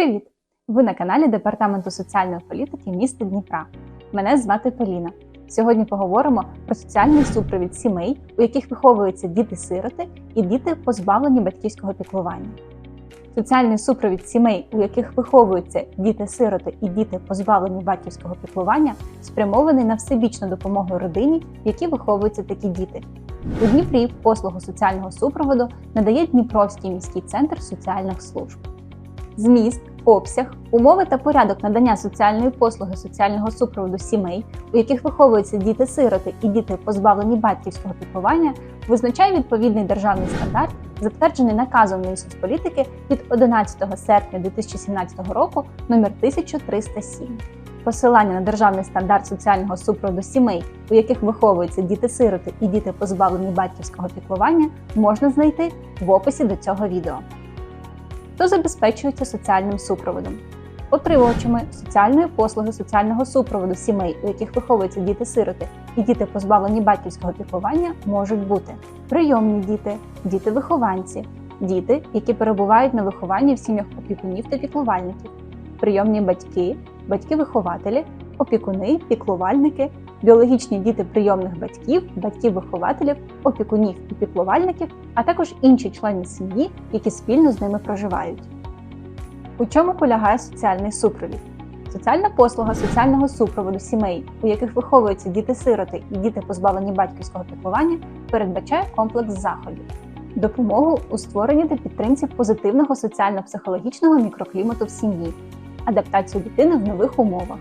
Привіт! Ви на каналі Департаменту соціальної політики міста Дніпра. Мене звати Поліна. Сьогодні поговоримо про соціальний супровід сімей, у яких виховуються діти-сироти і діти, позбавлені батьківського піклування. Соціальний супровід сімей, у яких виховуються діти-сироти і діти, позбавлені батьківського піклування, спрямований на всебічну допомогу родині, в якій виховуються такі діти. У Дніпрі послугу соціального супроводу надає Дніпровський міський центр соціальних служб. Зміст, обсяг, умови та порядок надання соціальної послуги соціального супроводу сімей, у яких виховуються діти-сироти і діти, позбавлені батьківського піклування, визначає відповідний державний стандарт, затверджений наказом Мінсоцполітики від 11 серпня 2017 року номер 1307. Посилання на державний стандарт соціального супроводу сімей, у яких виховуються діти-сироти і діти, позбавлені батьківського піклування, можна знайти в описі до цього відео хто забезпечується соціальним супроводом. Отримувачами соціальної послуги соціального супроводу сімей, у яких виховуються діти-сироти і діти, позбавлені батьківського піклування, можуть бути прийомні діти, діти-вихованці, діти, які перебувають на вихованні в сім'ях опікунів та піклувальників, прийомні батьки, батьки-вихователі, опікуни, піклувальники, біологічні діти прийомних батьків, батьків-вихователів, опікунів і піклувальників, а також інші члени сім'ї, які спільно з ними проживають. У чому полягає соціальний супровід? Соціальна послуга соціального супроводу сімей, у яких виховуються діти-сироти і діти, позбавлені батьківського піклування, передбачає комплекс заходів, допомогу у створенні та підтримці позитивного соціально-психологічного мікроклімату в сім'ї, адаптацію дитини в нових умовах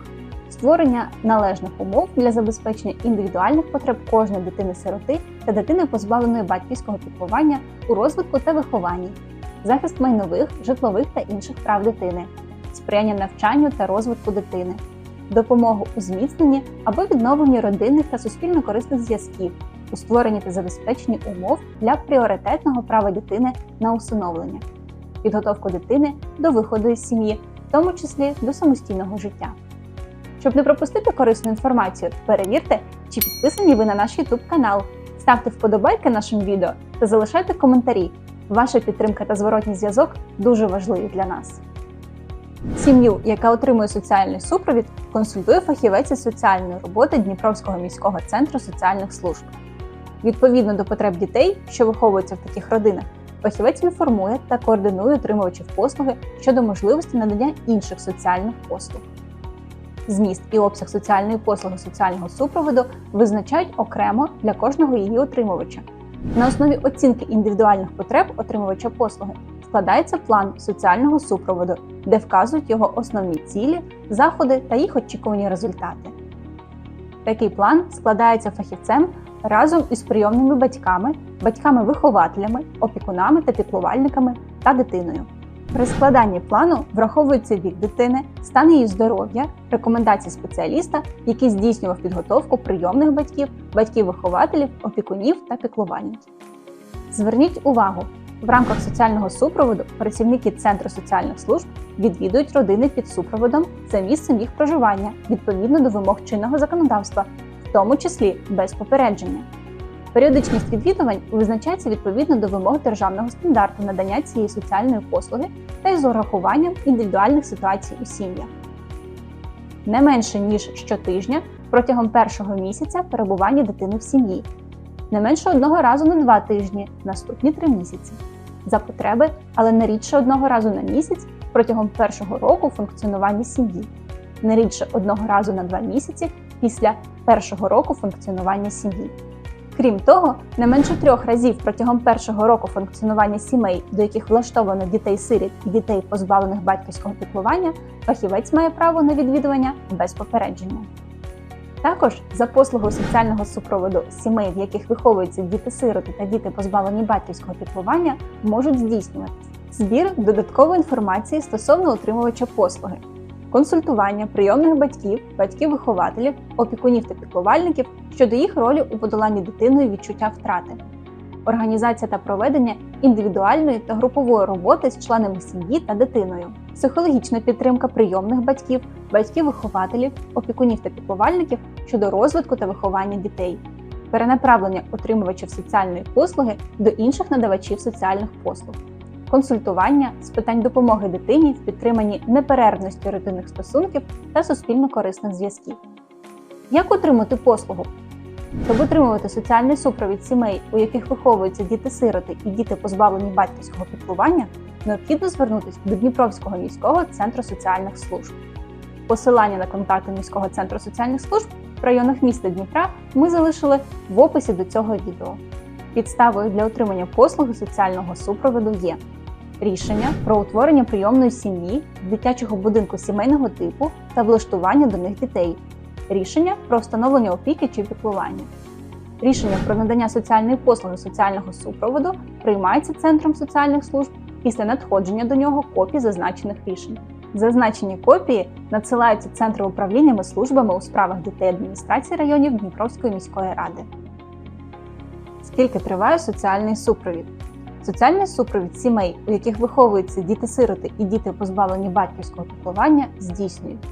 створення належних умов для забезпечення індивідуальних потреб кожної дитини-сироти та дитини, позбавленої батьківського піклування у розвитку та вихованні, захист майнових, житлових та інших прав дитини, сприяння навчанню та розвитку дитини, допомогу у зміцненні або відновленні родинних та суспільно-корисних зв'язків, у створенні та забезпеченні умов для пріоритетного права дитини на усиновлення, підготовку дитини до виходу із сім'ї, в тому числі до самостійного життя. Щоб не пропустити корисну інформацію, перевірте, чи підписані ви на наш YouTube канал, ставте вподобайки нашим відео та залишайте коментарі. Ваша підтримка та зворотній зв'язок дуже важливі для нас. Сім'ю, яка отримує соціальний супровід, консультує фахівець із соціальної роботи Дніпровського міського центру соціальних служб. Відповідно до потреб дітей, що виховуються в таких родинах, фахівець інформує та координує отримувачів послуги щодо можливості надання інших соціальних послуг зміст і обсяг соціальної послуги соціального супроводу визначають окремо для кожного її отримувача. На основі оцінки індивідуальних потреб отримувача послуги складається план соціального супроводу, де вказують його основні цілі, заходи та їх очікувані результати. Такий план складається фахівцем разом із прийомними батьками, батьками-вихователями, опікунами та піклувальниками та дитиною. При складанні плану враховується вік дитини, стан її здоров'я, рекомендації спеціаліста, який здійснював підготовку прийомних батьків, батьків-вихователів, опікунів та піклувальників. Зверніть увагу, в рамках соціального супроводу працівники Центру соціальних служб відвідують родини під супроводом за місцем їх проживання відповідно до вимог чинного законодавства, в тому числі без попередження. Періодичність відвідувань визначається відповідно до вимог державного стандарту надання цієї соціальної послуги та із урахуванням індивідуальних ситуацій у сім'ях. Не менше ніж щотижня протягом першого місяця перебування дитини в сім'ї, не менше одного разу на два тижні, наступні три місяці. За потреби, але не рідше одного разу на місяць протягом першого року функціонування сім'ї, не рідше одного разу на два місяці після першого року функціонування сім'ї. Крім того, не менше трьох разів протягом першого року функціонування сімей, до яких влаштовано дітей-сиріт і дітей, позбавлених батьківського піклування, фахівець має право на відвідування без попередження. Також за послугу соціального супроводу сімей, в яких виховуються діти-сироти та діти, позбавлені батьківського піклування, можуть здійснювати збір додаткової інформації стосовно утримувача послуги консультування прийомних батьків, батьків-вихователів, опікунів та піклувальників щодо їх ролі у подоланні дитиною відчуття втрати, організація та проведення індивідуальної та групової роботи з членами сім'ї та дитиною, психологічна підтримка прийомних батьків, батьків-вихователів, опікунів та піклувальників щодо розвитку та виховання дітей. Перенаправлення отримувачів соціальної послуги до інших надавачів соціальних послуг консультування з питань допомоги дитині в підтриманні неперервності родинних стосунків та суспільно корисних зв'язків. Як отримати послугу? Щоб отримувати соціальний супровід сімей, у яких виховуються діти-сироти і діти позбавлені батьківського піклування, необхідно звернутися до Дніпровського міського центру соціальних служб. Посилання на контакти міського центру соціальних служб в районах міста Дніпра ми залишили в описі до цього відео. Підставою для отримання послуги соціального супроводу є рішення про утворення прийомної сім'ї, дитячого будинку сімейного типу та влаштування до них дітей, рішення про встановлення опіки чи піклування. Рішення про надання соціальної послуги соціального супроводу приймається Центром соціальних служб після надходження до нього копій зазначених рішень. Зазначені копії надсилаються Центру управліннями службами у справах дітей адміністрації районів Дніпровської міської ради. Скільки триває соціальний супровід? Соціальний супровід сімей, у яких виховуються діти-сироти і діти позбавлені батьківського піклування, здійснюють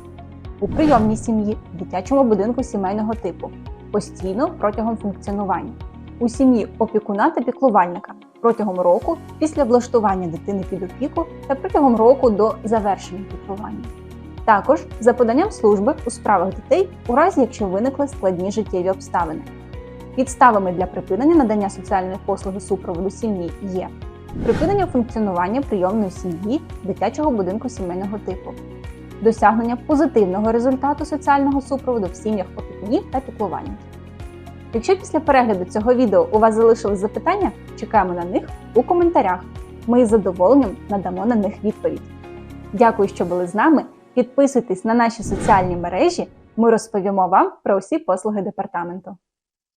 у прийомній сім'ї, в дитячому будинку сімейного типу, постійно протягом функціонування, у сім'ї опікуна та піклувальника протягом року після влаштування дитини під опіку та протягом року до завершення піклування. Також за поданням служби у справах дітей, у разі якщо виникли складні життєві обставини. Підставами для припинення надання соціальної послуги супроводу сім'ї є припинення функціонування прийомної сім'ї дитячого будинку сімейного типу, досягнення позитивного результату соціального супроводу в сім'ях опікунів та піклувальників. Якщо після перегляду цього відео у вас залишились запитання, чекаємо на них у коментарях. Ми із задоволенням надамо на них відповідь. Дякую, що були з нами. Підписуйтесь на наші соціальні мережі. Ми розповімо вам про усі послуги департаменту.